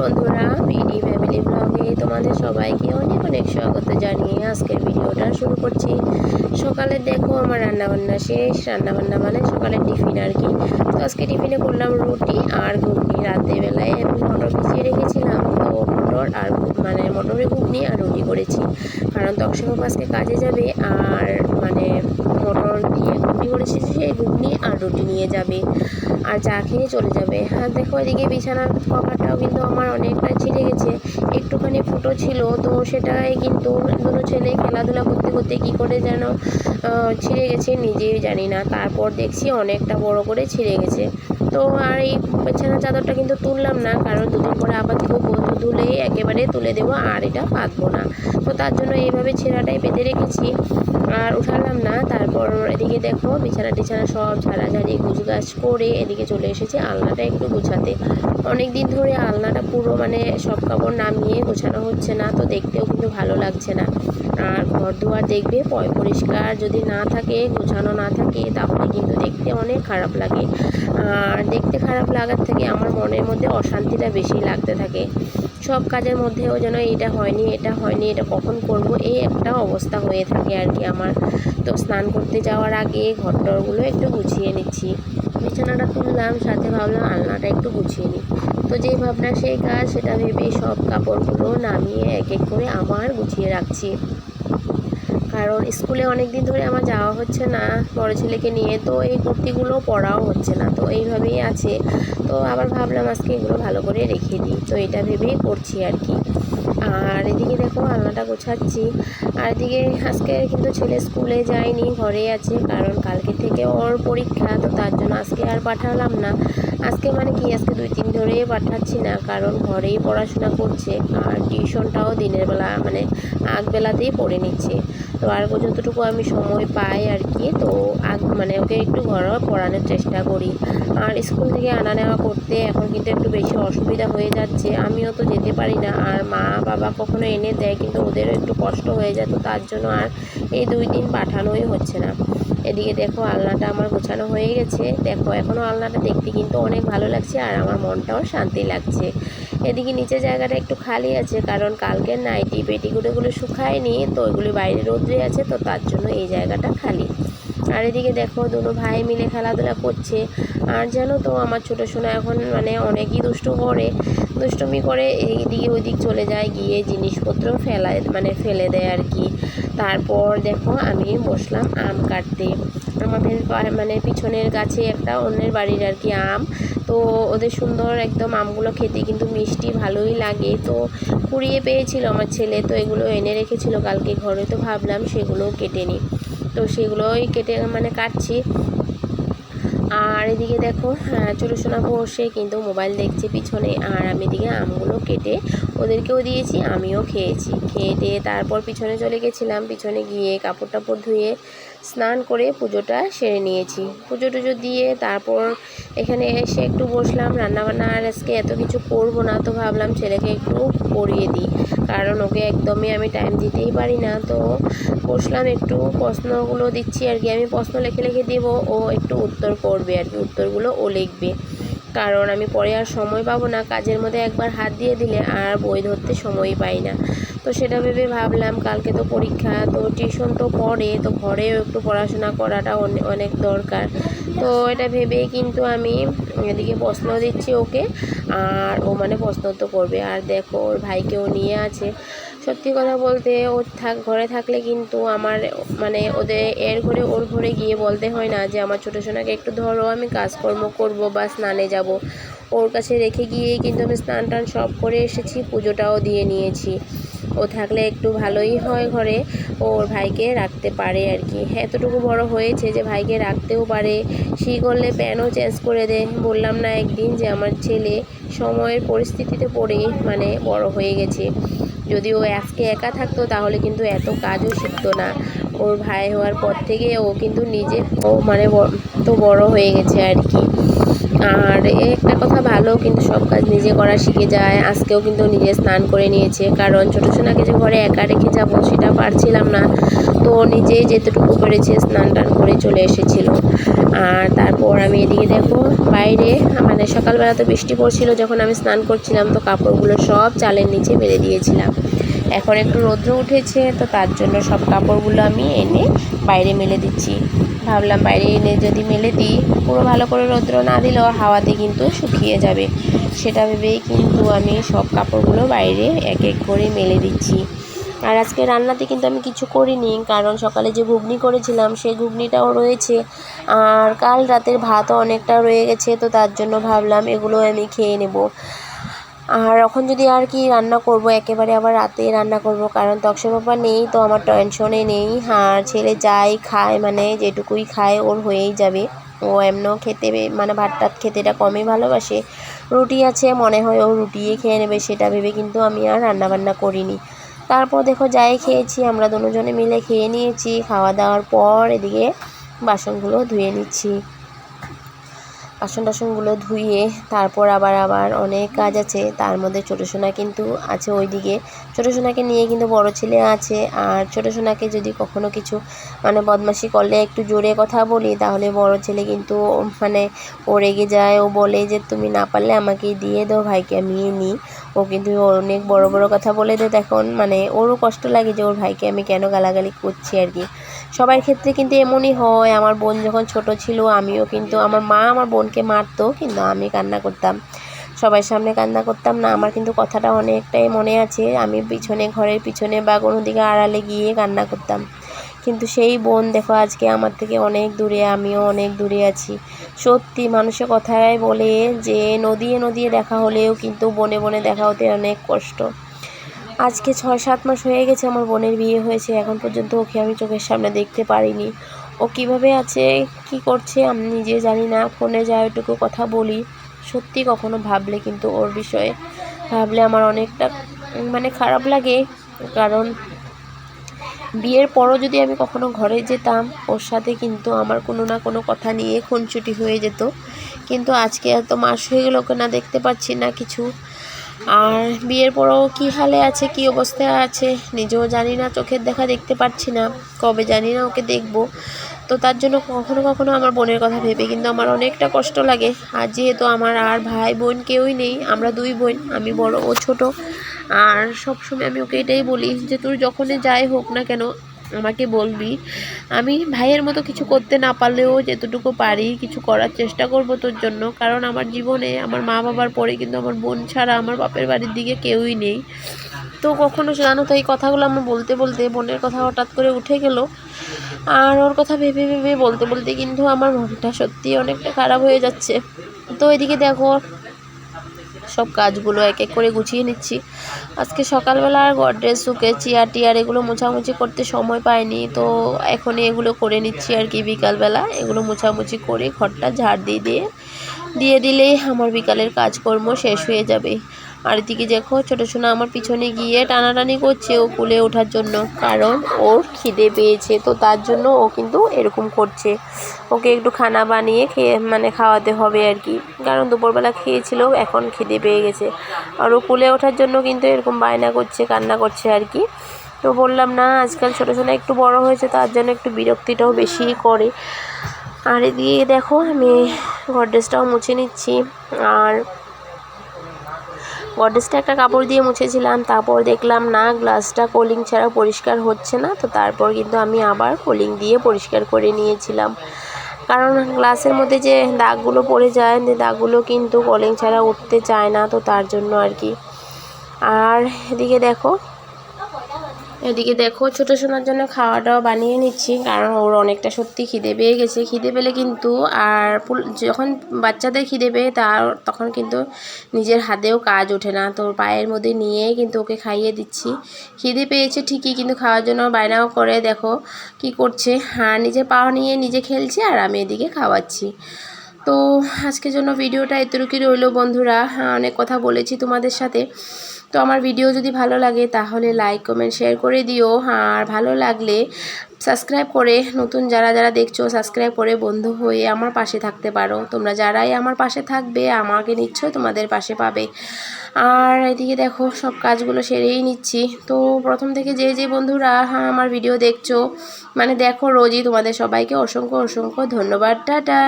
বন্ধুরা BD family ব্লগে তোমাদের সবাইকে অনেক অনেক স্বাগত জানিয়ে আজকের ভিডিওটা শুরু করছি। সকালে দেখো আমার রান্নাবান্না শেষ, রান্নাবান্না মানে সকালের টিফিন আর কি। তো আজকে টিফিনে করলাম রুটি আর ঘুগনি। রাত্রেবেলায় আমি মটর ভিজিয়ে রেখেছিলাম, তো মটর আর মানে মটরের ঘুগনি আর রুটি করেছি। কারণ তকসেবাবু আজকে কাজে যাবে আর মানে মটর দিয়ে ঘুগনি করেছি সেই ঘুগনি আর রুটি নিয়ে যাবে আর চা খেয়ে চলে যাবে। আর দেখো এদিকে বিছানার কভারটাও কিন্তু আমার অনেকটা ছিঁড়ে গেছে। একটুখানি ফুটো ছিল, তো সেটাই কিন্তু দুটো ছেলে খেলাধুলা করতে করতে কী করে যেন ছিঁড়ে গেছে নিজেই জানি না। তারপর দেখছি অনেকটা বড় করে ছিঁড়ে গেছে। তো আর এই বিছানার চাদরটা কিন্তু তুললাম না, কারণ দুদিন পরে আবার ধুবো ধুলেই একেবারে তুলে দেবো, আর এটা পাতবো না। তো তার জন্য এইভাবে ছেঁড়াটাই বেঁধে রেখেছি, আর উঠালাম না। তারপর এদিকে দেখো বিছানা টিছানা সব ঝাড়া ঝাড়াঝাড়ি, গুছগাছ করে এদিকে চলে এসেছি আলনাটা একটু গুছাতে। অনেক দিন ধরে আলনাটা পুরো মানে সব কাপড় নামিয়ে গোছানো হচ্ছে না, তো দেখতেও কিন্তু ভালো লাগছে না। আর ঘর দুয়ার দেখবে, পয় পরিষ্কার যদি না থাকে, গোছানো না থাকে, তাহলে কিন্তু দেখতে অনেক খারাপ লাগে। আর দেখতে খারাপ লাগার থেকে আমার মনের মধ্যে অশান্তিটা বেশি লাগতে থাকে। সব কাজের মধ্যেও যেন এটা হয়নি এটা হয়নি, এটা কখন করব, এই একটা অবস্থা হয়ে থাকে আর কি আমার। তো স্নান করতে যাওয়ার আগে ঘরটরগুলো একটু গুছিয়ে নিচ্ছি। বিছানাটা তুললাম, সাথে ভাবলাম আলনাটা একটু গুছিয়ে নিই। তো যেই ভাবনা, সেই কাজ, সেটা ভেবে সব কাপড়গুলো নামিয়ে এক এক করে আমার গুছিয়ে রাখছি। কারণ স্কুলে অনেক দিন ধরে আমার যাওয়া হচ্ছে না বড় ছেলেকে নিয়ে, তো এই কুর্তিগুলো পরাও হচ্ছে না, তো এইভাবেই আছে। তো আবার ভাবলাম আজকে এগুলো ভালো করে রেখে দিই, তো এটা ভেবেই করছি আর কি। আর এদিকে দেখো আলনাটা গোছাচ্ছি। আর এদিকে আজকে কিন্তু ছেলে স্কুলে যায়নি ঘরে আছে, কারণ কালকে থেকে ওর পরীক্ষা, তো তার জন্য আজকে আর পাঠালাম না। আজকে মানে কি? আজকে দুই তিন ধরে পাঠাচ্ছি না, কারণ ঘরেই পড়াশোনা করছে আর টিউশনটাও দিনের বেলা মানে আগবেলাতেই পড়ে নিচ্ছে। তো আর যতটুকু আমি সময় পাই আর কি, তো আগ মানে ওকে একটু ঘরোয়া পড়ানোর চেষ্টা করি। আর স্কুল থেকে আনা নেওয়া করতে এখন কিন্তু একটু বেশি অসুবিধা হয়ে যাচ্ছে। আমিও তো যেতে পারি না, আর মা বাবা কখনো এনে দেয়, কিন্তু ওদেরও একটু কষ্ট হয়ে যায়, তো তার জন্য আর এই দুই দিন পাঠানোই হচ্ছে না। এদিকে দেখো আলনাটা আমার গোছানো হয়ে গেছে। দেখো এখনও আলনাটা দেখতে কিন্তু অনেক ভালো লাগছে আর আমার মনটাও শান্তি লাগছে। এদিকে নিচে জায়গাটা একটু খালি আছে কারণ কালকের নাইটি পেটিগুলোগুলো শুকায়নি, তো ওইগুলি বাইরে রোদ্রে আছে, তো তার জন্য এই জায়গাটা খালি। আর এদিকে দেখো দুটো ভাই মিলে খেলাধুলা করছে। আর জানো তো, আমার ছোটো সোনা এখন মানে অনেকই দুষ্ট করে। দুষ্টুমি করে এইদিকে ওইদিক চলে যায়, গিয়ে জিনিসপত্র ফেলায় মানে ফেলে দেয় আর কি। তারপর দেখো আমি বসলাম আম কাটতে। আমাদের মানে পিছনের গাছে একটা অন্যের বাড়ির আর কি আম। তো ওদের সুন্দর একদম আমগুলো খেতে কিন্তু মিষ্টি, ভালোই লাগে। তো কুড়িয়ে পেয়েছিল আমার ছেলে, তো এগুলো এনে রেখেছিল কালকে ঘরে। তো ভাবলাম সেগুলোও কেটে নিই। তো সেগুলোই কেটে মানে কাটছি। আর এদিকে দেখো হ্যাঁ, ছোটো সোনা বসে কিন্তু মোবাইল দেখছে পিছনে। আর আমি এদিকে আমগুলো কেটে ওদেরকেও দিয়েছি আমিও খেয়েছি। খেয়ে দিয়ে তারপর পিছনে চলে গেছিলাম পিছনে গিয়ে কাপড় টাপড় ধুয়ে স্নান করে পুজোটা সেরে নিয়েছি। পুজো টুজো দিয়ে তারপর এখানে এসে একটু বসলাম, রান্নাবান্না আর আজকে এত কিছু করব না, তো ভাবলাম ছেলেকে একটু পড়িয়ে দিই। কারণ ওকে একদমই আমি টাইম দিতেই পারি না, তো বসলাম একটু, প্রশ্নগুলো দিচ্ছি আর কি। আমি প্রশ্ন লেখে লিখে দেবো, ও একটু উত্তর করবে আর কি, উত্তরগুলো ও লিখবে। কারণ আমি পরে আর সময় পাবো না, কাজের মধ্যে একবার হাত দিয়ে দিলে আর বই ধরতে সময়ই পাই না। তো সেটা ভেবে ভাবলাম, কালকে তো পরীক্ষা, তো টিউশন তো পড়ে, তো ঘরেও একটু পড়াশোনা করাটা অনেক দরকার। তো এটা ভেবেই কিন্তু আমি এদিকে প্রশ্ন দিচ্ছি ওকে, আর ও মানে প্রশ্ন তো করবে। আর দেখো, ওর ভাইকেও নিয়ে আছে। সত্যি কথা বলতে ও থাক, ঘরে থাকলে কিন্তু আমার মানে ওদের এর ঘরে ওর ঘরে গিয়ে বলতে হয় না যে আমার ছোটো সোনাকে একটু ধরো, আমি কাজকর্ম করব বা স্নানে যাব। ওর কাছে রেখে গিয়েই কিন্তু আমি স্নান টান সব করে এসেছি, পুজোটাও দিয়ে নিয়েছি। ও থাকলে একটু ভালোই হয় ঘরে, ওর ভাইকে রাখতে পারে আর কি। এতটুকু বড় হয়েছে যে ভাইকে রাখতেও পারে। শি করলে প্যানও চেঞ্জ করে দেয় বললাম না একদিন যে আমার ছেলে সময়ের পরিস্থিতিতে পড়ে মানে বড় হয়ে গেছে। যদি ও আজকে একা থাকতো, তাহলে কিন্তু এত কাজও শিখতো না। ওর ভাই হওয়ার পর থেকে ও কিন্তু নিজে ও মানে তো বড় হয়ে গেছে আর কি। আর একটা কথা ভালো, কিন্তু সব কাজ নিজে করা শিখে যায়। আজকেও কিন্তু নিজে স্নান করে নিয়েছে। কারণ ছোটো সোনাকে যে ঘরে একা রেখে যাব, সেটা পারছিলাম না। তো নিজে যেতটুকু পেরেছে স্নান টান করে চলে এসেছিল। আর তারপর আমি এদিকে দেখো, বাইরে মানে সকালবেলা তো বৃষ্টি পড়ছিল, যখন আমি স্নান করছিলাম তো কাপড়গুলো সব চালের নিচে মেলে দিয়েছিলাম। এখন একটু রৌদ্র উঠেছে, তো তার জন্য সব কাপড়গুলো আমি এনে বাইরে মেলে দিচ্ছি। ভাবলাম বাইরে এনে যদি মেলে দিই, পুরো ভালো করে রৌদ্র না দিলেও হাওয়াতে কিন্তু শুকিয়ে যাবে। সেটা ভেবেই কিন্তু আমি সব কাপড়গুলো বাইরে এক এক করে মেলে দিচ্ছি। আর আজকে রান্নাতে কিন্তু আমি কিছু করিনি, কারণ সকালে যে ঘুগনি করেছিলাম, সেই ঘুগনিটাও রয়েছে। আর কাল রাতের ভাতও অনেকটা রয়ে গেছে, তো তার জন্য ভাবলাম এগুলো আমি খেয়ে নেব। আর এখন যদি আর কি রান্না করব, একেবারে আবার রাতে রান্না করব, কারণ তক্সে বাবা নেই, তো আমার টেনশনে নেই। আর ছেলে যাই খায় মানে যেটুকুই খায়, ওর হয়েই যাবে। ও এমনও খেতে মানে ভাত টাত খেতে এটা কমই ভালোবাসে। রুটি আছে, মনে হয় ও রুটিয়ে খেয়ে নেবে, সেটা ভেবে কিন্তু আমি আর রান্না বান্না করিনি। তারপর দেখো যাই খেয়েছি, আমরা দুজনে মিলে খেয়ে নিয়েছি, খাওয়া দাওয়ার পর এদিকে বাসনগুলো ধুয়ে নিচ্ছি। বাসন টাসনগুলো ধুয়ে তারপর আবার আবার অনেক কাজ আছে, তার মধ্যে ছোটো সোনা কিন্তু আছে ওই দিকে ছোটো সোনাকে নিয়ে কিন্তু বড় ছেলে আছে, আর ছোটো সোনাকে যদি কখনো কিছু মানে বদমাশি করলে একটু জোরে কথা বলি, তাহলে বড় ছেলে কিন্তু মানে ও রেগে যায়। ও বলে যে, তুমি না পারলে আমাকে দিয়ে দাও, ভাইকে আমি নিই। ও কিন্তু অনেক বড় বড় কথা বলে দেয় তখন মানে ওরও কষ্ট লাগে যে ওর ভাইকে আমি কেন গালাগালি করছি আর কি। সবার ক্ষেত্রে কিন্তু এমনই হয়, আমার বোন যখন ছোট ছিল আমিও কিন্তু, আমার মা আমার বোনকে মারতো, কিন্তু আমি কান্না করতাম। সবার সামনে কান্না করতাম না, আমার কিন্তু কথাটা অনেকটাই মনে আছে। আমি পিছনে ঘরের পিছনে বা কোনো দিকে আড়ালে গিয়ে কান্না করতাম। কিন্তু সেই বোন দেখো আজকে আমার থেকে অনেক দূরে, আমিও অনেক দূরে আছি। সত্যি মানুষের কথাই বলে যে নদিয়ে নদিয়ে দেখা হলেও কিন্তু বনে বনে দেখা হতে অনেক কষ্ট। আজকে ছয় সাত মাস হয়ে গেছে আমার বোনের বিয়ে হয়েছে, এখন পর্যন্ত ওকে আমি চোখের সামনে দেখতে পারিনি। ও কীভাবে আছে, কি করছে আমি নিজে জানি না, ফোনে যা ওইটুকু কথা বলি, সত্যি কখনো ভাবলে কিন্তু ওর বিষয়ে, ভাবলে আমার অনেকটা মানে খারাপ লাগে। কারণ বিয়ের পরও যদি আমি কখনো ঘরে যেতাম, ওর সাথে কিন্তু আমার কোনো না কোনো কথা নিয়ে খুনছুটি হয়ে যেত। কিন্তু আজকে এত মাস হয়ে গেল, ওকে না দেখতে পাচ্ছি না কিছু। আর বিয়ের পরও কী হালে আছে, কি অবস্থায় আছে, নিজেও জানি না, চোখের দেখা দেখতে পাচ্ছি না, কবে জানি না ওকে দেখব। তো তার জন্য কখনো কখনো আমার বোনের কথা ভেবে কিন্তু আমার অনেকটা কষ্ট লাগে। আর যেহেতু আমার আর ভাই বোন কেউই নেই, আমরা দুই বোন, আমি বড় ও ছোট আর সবসময় আমি ওকে এটাই বলি যে, তুই যখনই যাই হোক না কেন, আমাকে বলবি। আমি ভাইয়ের মতো কিছু করতে না পারলেও যেতটুকু পারি, কিছু করার চেষ্টা করব তোর জন্য। কারণ আমার জীবনে আমার মা বাবার পরে কিন্তু আমার বোন ছাড়া আমার বাপের বাড়ির দিকে কেউই নেই। তো কখনো জানো তো, এই কথাগুলো আমার বলতে বলতে বোনের কথা হঠাৎ করে উঠে গেল। আর ওর কথা ভেবে ভেবে, বলতে বলতে কিন্তু আমার মনটা সত্যি অনেকটা খারাপ হয়ে যাচ্ছে। তো এদিকে দেখো সব কাজগুলো এক এক করে গুছিয়ে নিচ্ছি। আজকে সকালবেলা আর গডরেজ শুকে চেয়ার টিয়ার এগুলো মোছামুছি করতে সময় পাইনি। তো এখনই এগুলো করে নিচ্ছি আর কি বিকালবেলা। এগুলো মোছামুছি করে ঘরটা ঝাড় দিয়ে দিয়ে দিয়ে দিলেই আমার বিকালের কাজকর্ম শেষ হয়ে যাবে। আর এদিকে দেখো, ছোটো সোনা আমার পিছনে গিয়ে টানাটানি করছে ও কুলে ওঠার জন্য, কারণ ওর খিদে পেয়েছে। তো তার জন্য ও কিন্তু এরকম করছে। ওকে একটু খানা বানিয়ে খেয়ে মানে খাওয়াতে হবে আর কি। কারণ দুপুরবেলা খেয়েছিল, এখন খিদে পেয়ে গেছে। আর ও কুলে ওঠার জন্য কিন্তু এরকম বায়না করছে, কান্না করছে আর কি। তো বললাম, না, আজকাল ছোটো সোনা একটু বড় হয়েছে, তার জন্য একটু বিরক্তিটাও বেশিই করে। আর এদিকে দেখো, আমি গডরেজটাও মুছে নিচ্ছি। আর গডরেজটা একটা কাপড় দিয়ে মুছেছিলাম, তারপর দেখলাম না, গ্লাসটা কোলিং ছাড়া পরিষ্কার হচ্ছে না, তো তারপর কিন্তু আমি আবার কোলিং দিয়ে পরিষ্কার করে নিয়েছিলাম। কারণ গ্লাসের মধ্যে যে দাগগুলো পড়ে যায় দাগগুলো কিন্তু কলিং ছাড়া উঠতে চায় না, তো তার জন্য আর কি। আর এদিকে দেখো এদিকে দেখো, ছোটো সোনার জন্য খাওয়াটাও বানিয়ে নিচ্ছি, কারণ ওর অনেকটা সত্যি খিদে পেয়ে গেছে। খিদে পেলে কিন্তু আর যখন বাচ্চাদের খিদে পেয়ে তার, তখন কিন্তু নিজের হাতেও কাজ ওঠে না। তো পায়ের মধ্যে নিয়ে কিন্তু ওকে খাইয়ে দিচ্ছি। খিদে পেয়েছে ঠিকই, কিন্তু খাওয়ার জন্য বায়নাও করে। দেখো কি করছে। হ্যাঁ নিজের পাওয়া নিয়ে নিজে খেলছে আর আমি এদিকে খাওয়াচ্ছি। তো আজকের জন্য ভিডিওটা এতটুকুই রইল বন্ধুরা। হ্যাঁ অনেক কথা বলেছি তোমাদের সাথে। তো আমার ভিডিও যদি ভালো লাগে, তাহলে লাইক কমেন্ট শেয়ার করে দিও। আর ভালো লাগলে সাবস্ক্রাইব করে, নতুন যারা যারা দেখছ সাবস্ক্রাইব করে বন্ধু হয়ে আমার পাশে থাকতে পারো। তোমরা যারাই আমার পাশে থাকবে, আমাকে নিশ্চয়ই তোমাদের পাশে পাবে। আর এদিকে দেখো, সব কাজগুলো সেরেই নিচ্ছি। তো প্রথম থেকে যে যে বন্ধুরা হ্যাঁ আমার ভিডিও দেখছ মানে দেখো রোজই তোমাদের সবাইকে অসংখ্য অসংখ্য ধন্যবাদ। টাটা!